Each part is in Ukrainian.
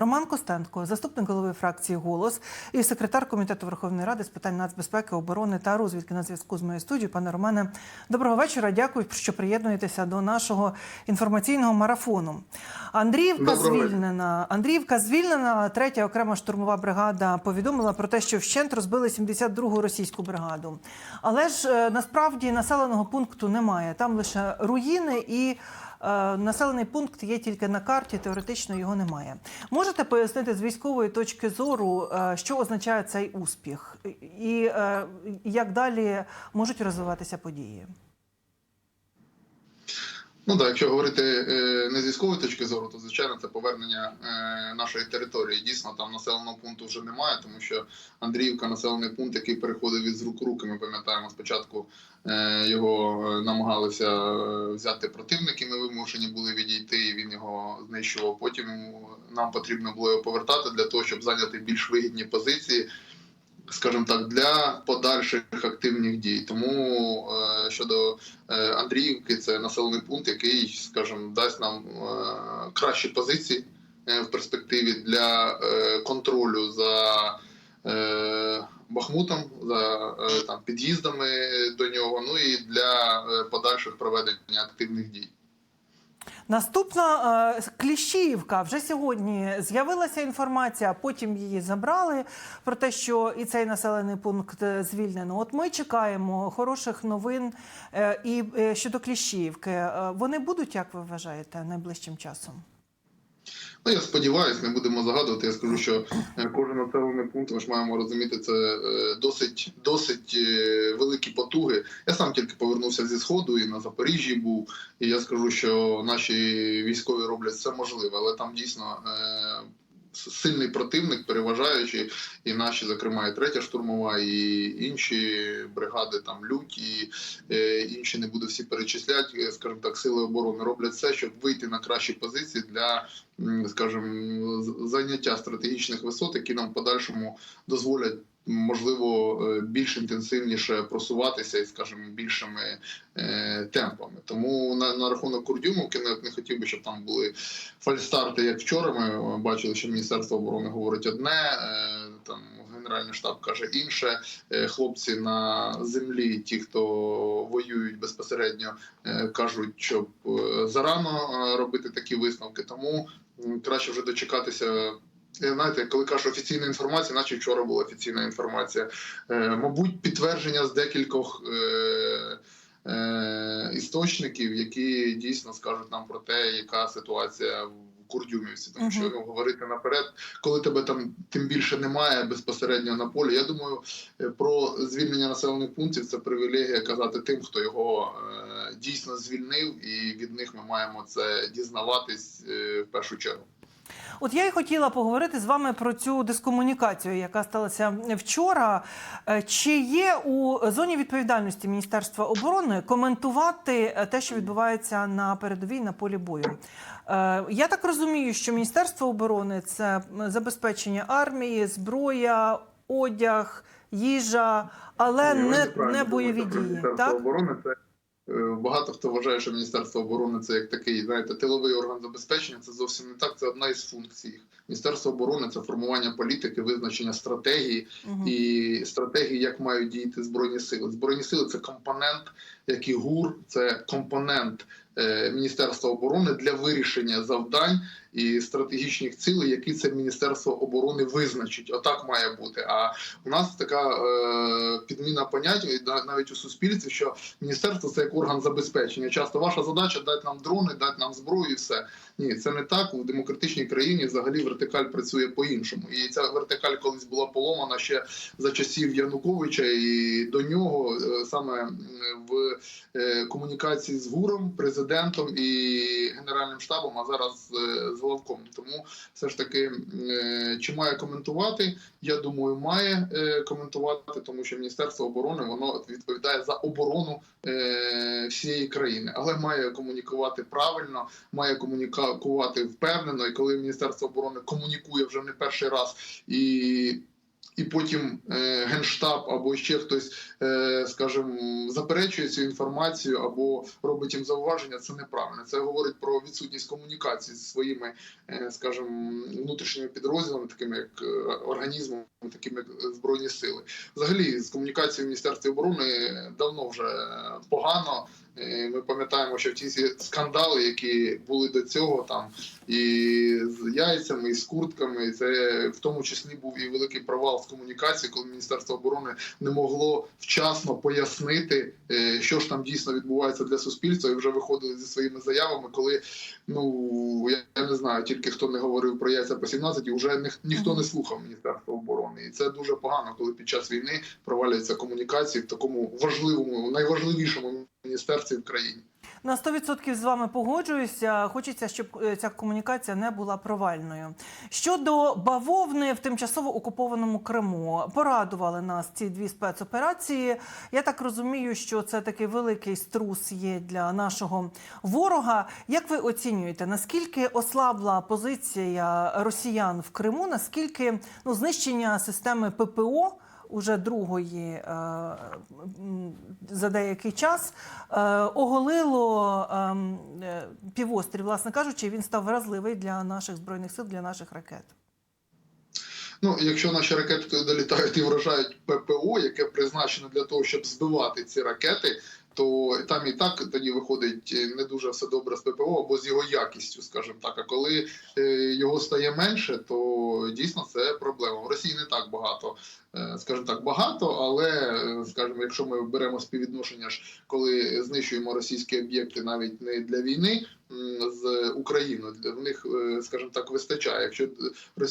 Роман Костенко, заступник голови фракції Голос і секретар комітету Верховної Ради з питань нацбезпеки, оборони та розвідки на зв'язку з моєю студією. Пане Романе, доброго вечора. Дякую, що приєднуєтеся до нашого інформаційного марафону. Андріївка Доброго звільнена. Андріївка звільнена. Третя окрема штурмова бригада повідомила про те, що вщент розбили 72-гу російську бригаду. Але ж е, насправді населеного пункту немає. Там лише руїни і. Е, Населений пункт є тільки на карті, теоретично його немає. Можете пояснити з військової точки зору, е, що означає цей успіх, і е, як далі можуть розвиватися події? Ну так, якщо говорити е, не з військової точки зору, то звичайно це повернення е, нашої території. Дійсно, там населеного пункту вже немає, тому що Андріївка населений пункт, який переходив від рук руки. Ми пам'ятаємо, спочатку е, його намагалися взяти противники. Ми вимушені були відійти. і Він його знищував. Потім нам потрібно було його повертати для того, щоб зайняти більш вигідні позиції. Скажімо так, для подальших активних дій. Тому е, щодо е, Андріївки, це населений пункт, який, скажімо, дасть нам е, кращі позиції в перспективі для контролю за Бахмутом, за там під'їздами до нього. Ну і для подальших проведення активних дій. Наступна е, Кліщіївка. Вже сьогодні з'явилася інформація, потім її забрали про те, що і цей населений пункт е, звільнено. От ми чекаємо хороших новин е, і щодо Кліщіївки. Вони будуть, як ви вважаєте, найближчим часом? Ну, я сподіваюся, не будемо загадувати. Я скажу, що е, кожен населений пункт, ми ж маємо розуміти, це е, досить досить е, великі потуги. Я сам тільки повернувся зі сходу і на Запоріжжі був. І я скажу, що наші військові роблять все можливе, але там дійсно. Сильний противник, переважаючи, і наші, зокрема, і третя штурмова, і інші бригади, там лють, і е, інші не буду всі перечисляти. е, Скажімо так, сили оборони роблять все, щоб вийти на кращі позиції для скажімо, з- зайняття стратегічних висот, які нам в подальшому дозволять. Можливо, е, більш інтенсивніше просуватися і, скажімо, більшими е, темпами. Тому на, на рахунок Курдюмовки не, не хотів би, щоб там були фальстарти, як вчора. Ми бачили, що Міністерство оборони говорить одне, е, там Генеральний штаб каже інше. Е, хлопці на землі, ті, хто воюють безпосередньо, е, кажуть, щоб зарано робити такі висновки. Тому краще вже дочекатися. е, Знаєте, коли кажу офіційна інформація, наче вчора була офіційна інформація. Е, мабуть, підтвердження з декількох е, е, істочників, які дійсно скажуть нам про те, яка ситуація в Курдюмівці. Тому що ну, говорити наперед, коли тебе там тим більше немає безпосередньо на полі. Я думаю, е, про звільнення населених пунктів це привілегія казати тим, хто його е, дійсно звільнив, і від них ми маємо це дізнаватись е, в першу чергу. От я й хотіла поговорити з вами про цю дискомунікацію, яка сталася вчора. Е, Чи є у зоні відповідальності Міністерства оборони коментувати е, те, що відбувається на передовій на полі бою? Е, Я так розумію, що Міністерство оборони це забезпечення армії, зброя, одяг, їжа, але не, не бойові дії. Міністерство Так? оборони це багато хто вважає, що Міністерство оборони це як такий, знаєте, тиловий орган забезпечення. Це зовсім не так. Це одна із функцій. Міністерство оборони це формування політики, визначення стратегії угу. і стратегії, як мають діяти збройні сили. Збройні сили це компонент, як і ГУР, це компонент е, Міністерства оборони для вирішення завдань і стратегічних цілей, які це Міністерство оборони визначить. Отак має бути. А у нас така е, підміна понять навіть у суспільстві, що міністерство це як орган забезпечення. Часто ваша задача дати нам дрони, дати нам зброю, і все. Ні, це не так. У демократичній країні взагалі вертикаль працює по-іншому. І ця вертикаль колись була поломана ще за часів Януковича, і до нього е, саме в е, комунікації з ГУРом, президентом і генеральним штабом, а зараз е, з Головком. Тому все ж таки, е, чи має коментувати? Я думаю, має е, коментувати, тому що Міністерство оборони воно відповідає за оборону всієї країни, але має комунікувати правильно, має комунікувати впевнено. І коли Міністерство оборони комунікує вже не перший раз і. І потім е, генштаб або ще хтось, е, скажімо, заперечує цю інформацію або робить їм зауваження, це неправильно. Це говорить про відсутність комунікації зі своїми, е, скажімо, внутрішніми підрозділами, такими як організмами, такими як збройні сили. Взагалі, з комунікацією в Міністерстві оборони давно вже погано. Ми пам'ятаємо, що ті всі скандали, які були до цього, там і з яйцями, і з куртками, і це в тому числі був і великий провал з комунікації, коли Міністерство оборони не могло вчасно пояснити, е, що ж там дійсно відбувається для суспільства, і вже виходили зі своїми заявами, коли ну я не знаю, тільки хто не говорив про яйця по 17, і вже ніх- ніхто не слухав Міністерство оборони, і це дуже погано, коли під час війни провалюються комунікації в такому важливому, найважливішому міністерстві в країні. На 100% з вами погоджуюся. Хочеться, щоб е, ця комунікація не була провальною. Щодо бавовни в тимчасово окупованому Криму, порадували нас ці дві спецоперації. Я так розумію, що це такий великий струс є для нашого ворога. Як ви оцінюєте, наскільки ослабла позиція росіян в Криму? Наскільки ну, знищення системи ППО? Уже другої е, за деякий час е, оголило ем, е, півострів, власне кажучи, він став вразливий для наших збройних сил, для наших ракет. Ну, якщо наші ракети долітають і вражають ППО, яке призначено для того, щоб збивати ці ракети, то там і так тоді виходить е, не дуже все добре з ППО або з його якістю, скажімо так. А коли е, його стає менше, то дійсно це проблема. В Росії не так багато, е, скажімо так, багато, але скажімо, якщо ми беремо співвідношення ж, коли знищуємо російські об'єкти навіть не для війни з Україною, в них, скажімо так, вистачає. Якщо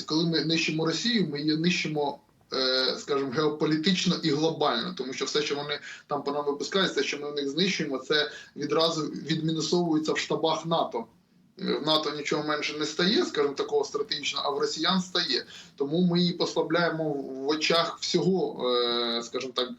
коли ми нищимо Росію, ми її нищимо. Е, Скажімо, геополітично і глобально, тому що все, що вони там по нам випускають, все, що ми в них знищуємо, це відразу відмінусовується в штабах НАТО. Е, В НАТО нічого менше не стає, скажімо, такого стратегічного, а в росіян стає. Тому ми її послабляємо в очах всього, е, скажімо так,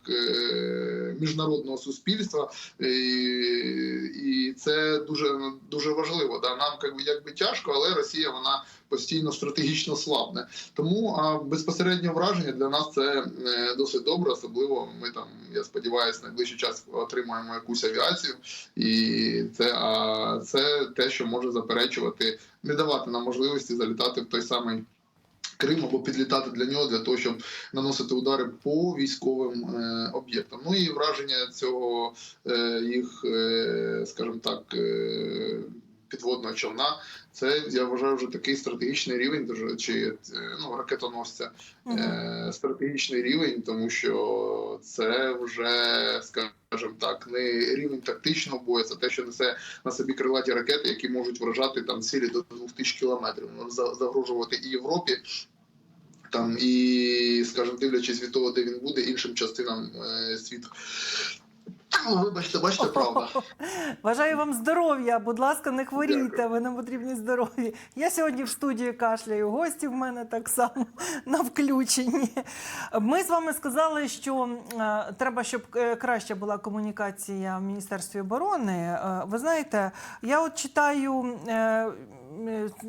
міжнародного суспільства, і, це дуже дуже важливо. Нам якби тяжко, але Росія вона постійно стратегічно слабне. Тому а безпосередньо враження для нас це е, досить добре. Особливо ми там, я сподіваюся, найближчий час отримаємо якусь авіацію, і це а це те, що може заперечувати, не давати нам можливості залітати в той самий. Крим або підлітати для нього для того, щоб наносити удари по військовим е, об'єктам. Ну і враження цього е, їх, е, скажімо так, е, підводного човна. Це я вважаю вже такий стратегічний рівень, дуже чи е, ну ракетоносця е, стратегічний рівень, тому що це вже, скажімо так, не рівень тактичного бою, це те, що несе на собі крилаті ракети, які можуть вражати там цілі до 2000 кілометрів, загрожувати і Європі. Там і, скажімо, дивлячись від того, де він буде, іншим частинам е, світу. Ну, вибачте, бачите, правда. Бажаю вам здоров'я. Будь ласка, не хворійте. Дякую. Ви нам потрібні здоров'я. Я сьогодні в студії кашляю. Гості в мене так само на включенні. Ми з вами сказали, що е, треба, щоб е, краща була комунікація в Міністерстві оборони. Е, ви знаєте, я от читаю. е, е,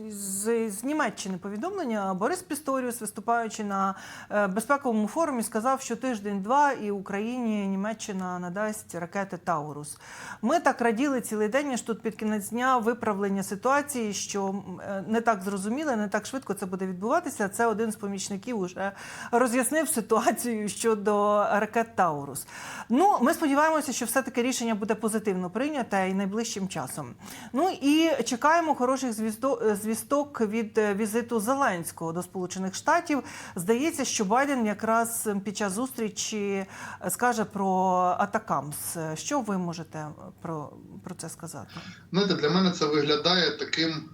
З, з Німеччини повідомлення Борис Пісторіус, виступаючи на е, безпековому форумі, сказав, що тиждень-два і Україні Німеччина надасть ракети Таурус. Ми так раділи цілий день, аж тут під кінець дня виправлення ситуації, що е, не так зрозуміло, не так швидко це буде відбуватися. Це один з помічників уже роз'яснив ситуацію щодо ракет Таурус. Ну, ми сподіваємося, що все-таки рішення буде позитивно прийняте і найближчим часом. Ну і чекаємо хороших звіздо- звісток від е, візиту Зеленського до Сполучених Штатів. Здається, що Байден якраз під час зустрічі е, скаже про Атакамс. Що ви можете про, про це сказати? Знаєте, для мене це виглядає таким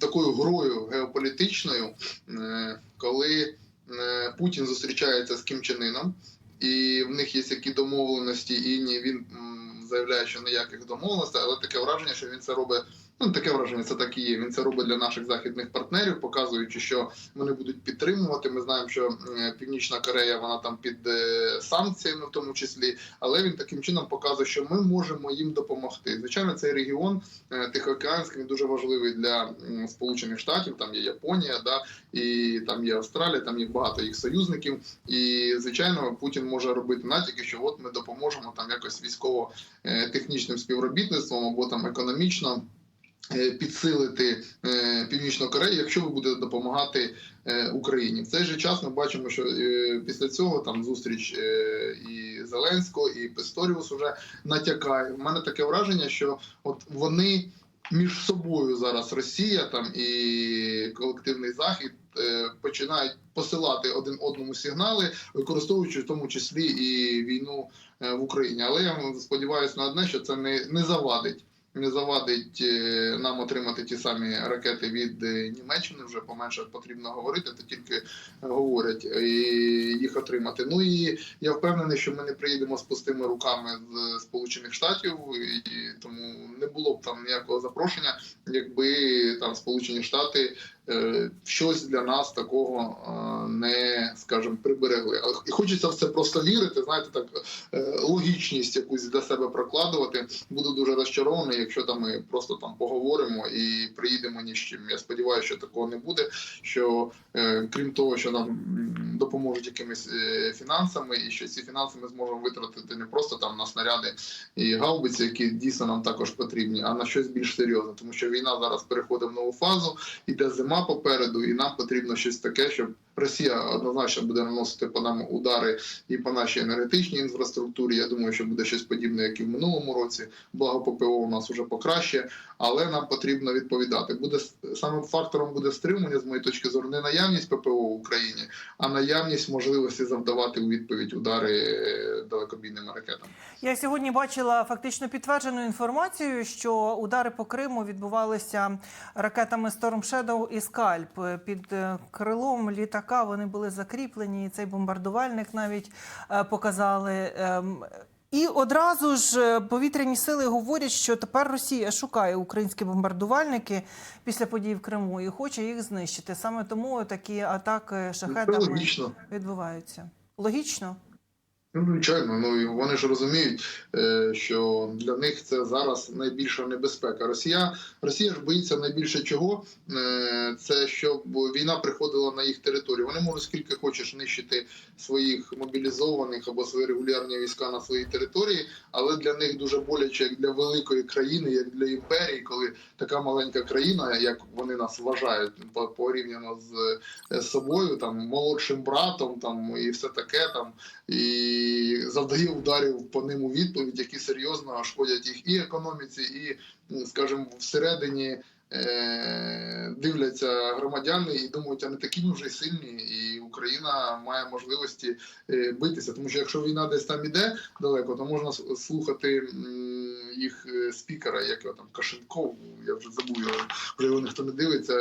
такою грою геополітичною, е, коли е, Путін зустрічається з Кім Чен Іном, і в них є які домовленості, і він заявляє, що ніяких домовленостей, але таке враження, що він це робить Ну, таке враження, це так і є. Він це робить для наших західних партнерів, показуючи, що вони будуть підтримувати. Ми знаємо, що е, Північна Корея вона там під е, санкціями, в тому числі, але він таким чином показує, що ми можемо їм допомогти. Звичайно, цей регіон е, Тихоокеанський він дуже важливий для Сполучених Штатів. Там є Японія, да і там є Австралія, там є багато їх союзників. І звичайно, Путін може робити натяки, що от ми допоможемо там якось військово-технічним співробітництвом або там економічно. Е, Підсилити е, Північну Корею, якщо ви будете допомагати е, Україні, в цей же час ми бачимо, що після цього там зустріч і Зеленського, і Песторіус уже натякає. У мене таке враження, що от вони між собою зараз Росія там і колективний захід починають посилати один одному сигнали, використовуючи в тому числі і війну в Україні. Але я сподіваюся на одне, що це не, не завадить. Не завадить е, нам отримати ті самі ракети від е, Німеччини. Вже поменше потрібно говорити, то тільки говорять і їх отримати. Ну і я впевнений, що ми не приїдемо з пустими руками з Сполучених Штатів, і тому не було б там ніякого запрошення, якби там Сполучені Штати е, щось для нас такого е, не скажімо, приберегли. Але і хочеться в це просто вірити. Знаєте, так е, логічність якусь для себе прокладувати. Буду дуже розчарований, якщо там ми просто там поговоримо і приїдемо ні з чим. Я сподіваюся, що такого не буде. Що е, крім того, що нам допоможуть якимись е, фінансами, і що ці фінанси ми зможемо витратити не просто там на снаряди і гаубиці, які дійсно нам також потрібні, а на щось більш серйозне, тому що війна зараз переходить в нову фазу, іде зима попереду, і нам потрібно щось таке, щоб Росія однозначно буде наносити по нам удари і по нашій енергетичній інфраструктурі. Я думаю, що буде щось подібне, як і в минулому році. Благо ППО у нас уже покраще, але нам потрібно відповідати. Буде самим фактором буде стримування з моєї точки зору не наявність ППО в Україні, а наявність можливості завдавати у відповідь удари е, далекобійними ракетами. Я сьогодні бачила фактично підтверджену інформацію, що удари по Криму відбувалися ракетами Storm Shadow і Скальп під е, крилом літак. 40 вони були закріплені. і Цей бомбардувальник навіть е, показали. Ем, і одразу ж е, повітряні сили говорять, що тепер Росія шукає українські бомбардувальники після подій в Криму і хоче їх знищити. Саме тому такі атаки шахетами відбуваються. Логічно. Ну, звичайно, ну і вони ж розуміють, е, що для них це зараз найбільша небезпека. Росія Росія ж боїться найбільше чого. Е, Це щоб війна приходила на їх територію. Вони можуть скільки хочеш нищити своїх мобілізованих або свої регулярні війська на своїй території, але для них дуже боляче, як для великої країни, як для імперії, коли така маленька країна, як вони нас вважають, по- порівняно з собою, там молодшим братом, там і все таке там і завдає ударів по ним у відповідь, які серйозно шкодять їх і економіці, і, скажімо, всередині. Е, Дивляться громадяни і думають, а не такі ми вже сильні, і Україна має можливості е, битися. Тому що якщо війна десь там іде далеко, то можна слухати їх е, спікера, як його там Кашенков, я вже забув його, вже його ніхто не дивиться.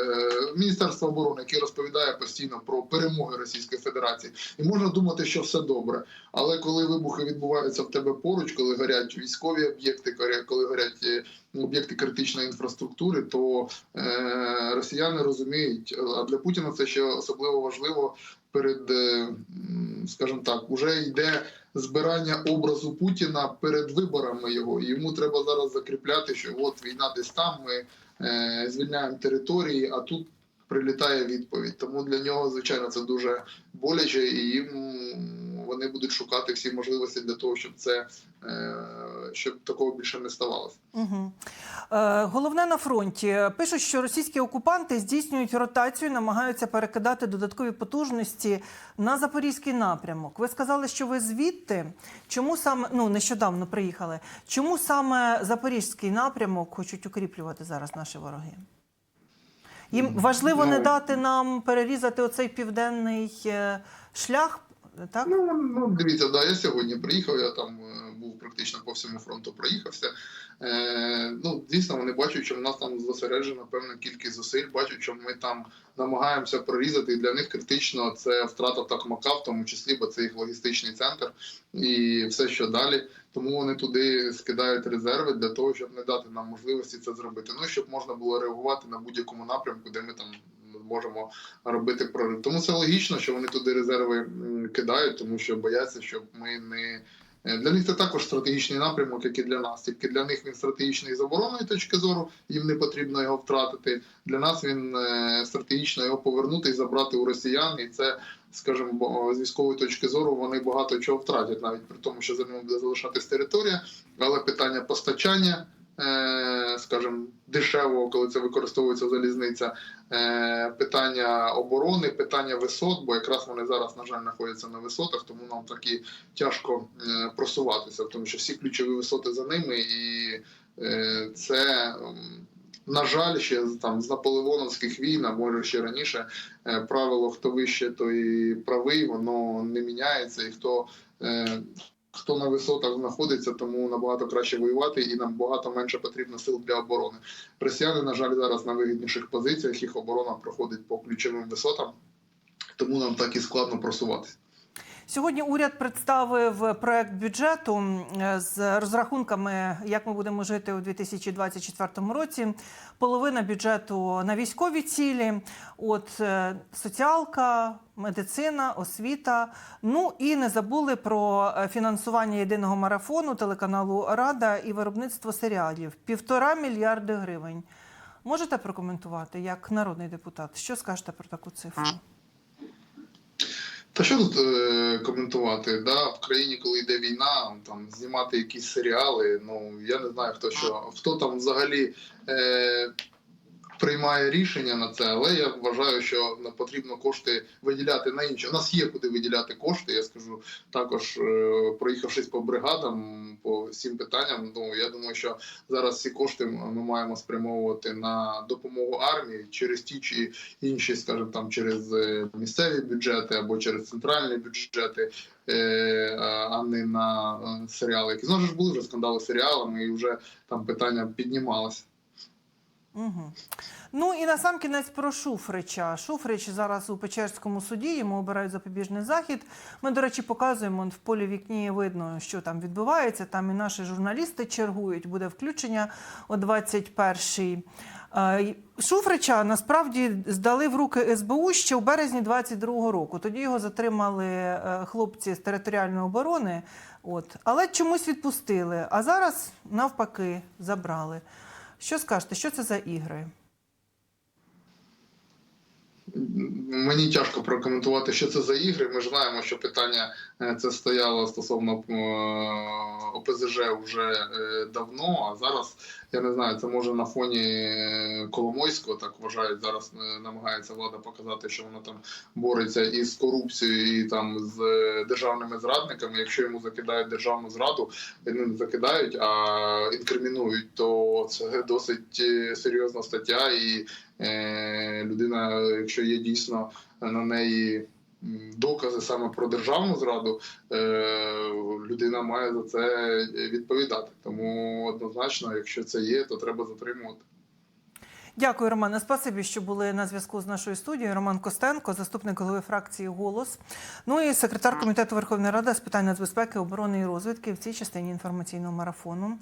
Міністерство оборони, яке розповідає постійно про перемоги Російської Федерації, і можна думати, що все добре. Але коли вибухи відбуваються в тебе поруч, коли горять військові об'єкти, коли- горять об'єкти критичної інфраструктури, то е, росіяни розуміють, а для Путіна це ще особливо важливо перед, е, скажімо так, уже йде збирання образу Путіна перед виборами його. Йому треба зараз закріпляти, що от війна десь там, ми е, звільняємо території, а тут прилітає відповідь. Тому для нього, звичайно, це дуже боляче, і їм вони будуть шукати всі можливості для того, щоб це е, щоб такого більше не ставалося. Угу. Е, головне на фронті пишуть, що російські окупанти здійснюють ротацію, намагаються перекидати додаткові потужності на запорізький напрямок. Ви сказали, що ви звідти. Чому саме ну нещодавно приїхали? Чому саме запорізький напрямок хочуть укріплювати зараз наші вороги? Їм важливо не Ну, дати нам перерізати оцей південний е, шлях. Так Ну, ну дивіться, да, я сьогодні приїхав. Я там е, був практично по всьому фронту, проїхався. Е, ну, звісно, вони бачать, що в нас там зосереджена певна кількість зусиль, бачать, що ми там намагаємося прорізати. І для них критично це втрата Токмака, в тому числі, бо це їх логістичний центр і все, що далі. Тому вони туди скидають резерви для того, щоб не дати нам можливості це зробити. Ну щоб можна було реагувати на будь-якому напрямку, де ми там можемо робити прорив. Тому це логічно, що вони туди резерви кидають, тому що бояться, щоб ми не. Е, Для них це також стратегічний напрямок, як і для нас. Тільки для них він стратегічний з оборонної точки зору, їм не потрібно його втратити. Для нас він е, стратегічно його повернути і забрати у росіян. І це, скажімо, з військової точки зору вони багато чого втратять, навіть при тому, що за ними буде залишатись територія. Але питання постачання, скажімо, дешевого, коли це використовується залізниця, е, питання оборони, питання висот, бо якраз вони зараз, на жаль, знаходяться на висотах, тому нам так і тяжко е, просуватися, тому що всі ключові висоти за ними, і е, це. На жаль, ще там з наполеоновських війн, а може ще раніше, е, правило хто вище, той правий, воно не міняється, і хто е, хто на висотах знаходиться, тому набагато краще воювати, і нам багато менше потрібно сил для оборони. Росіяни, на жаль, зараз на вигідніших позиціях, їх оборона проходить по ключовим висотам, тому нам так і складно просуватися. Сьогодні уряд представив проект бюджету з розрахунками, як ми будемо жити у 2024 році. Половина бюджету на військові цілі, от е, соціалка, медицина, освіта. Ну і не забули про е, фінансування єдиного марафону телеканалу Рада і виробництво серіалів півтора мільярди гривень. Можете прокоментувати як народний депутат? Що скажете про таку цифру? Та що тут е, коментувати? Да, в країні, коли йде війна, там знімати якісь серіали. Ну я не знаю хто що хто там взагалі е, приймає рішення на це, але я вважаю, що потрібно кошти виділяти на інше. У нас є куди виділяти кошти. Я скажу також, е, проїхавшись по бригадам, по всім питанням. Ну я думаю, що зараз ці кошти ми маємо спрямовувати на допомогу армії через ті чи інші, скажімо, там через е, місцеві бюджети або через центральні бюджети, е, а не на серіали. Які знову ж були вже скандали серіалами, і вже там питання піднімалося. Угу. Ну і на сам кінець про Шуфрича. Шуфрич зараз у Печерському суді, йому обирають запобіжний захід. Ми, до речі, показуємо в полі вікні видно, що там відбувається. Там і наші журналісти чергують, буде включення о 21-й. Е, Шуфрича насправді здали в руки СБУ ще в березні 22-го року. Тоді його затримали е, хлопці з територіальної оборони. От. Але чомусь відпустили. А зараз навпаки забрали. Що скажете, що це за ігри? Мені тяжко прокоментувати, що це за ігри. Ми ж знаємо, що питання е, це стояло стосовно е, ОПЗЖ вже е, давно. А зараз я не знаю, це може на фоні Коломойського так вважають. Зараз намагається влада показати, що вона там бореться із корупцією, і там з державними зрадниками. Якщо йому закидають державну зраду, не закидають, а інкримінують, то це досить серйозна стаття і людина, якщо є дійсно на неї докази саме про державну зраду, е, людина має за це відповідати. Тому однозначно, якщо це є, то треба затримувати. Дякую, Романе. Спасибі, що були на зв'язку з нашою студією. Роман Костенко, заступник голови фракції Голос. Ну і секретар комітету Верховної Ради з питань нацбезпеки, оборони і розвідки в цій частині інформаційного марафону.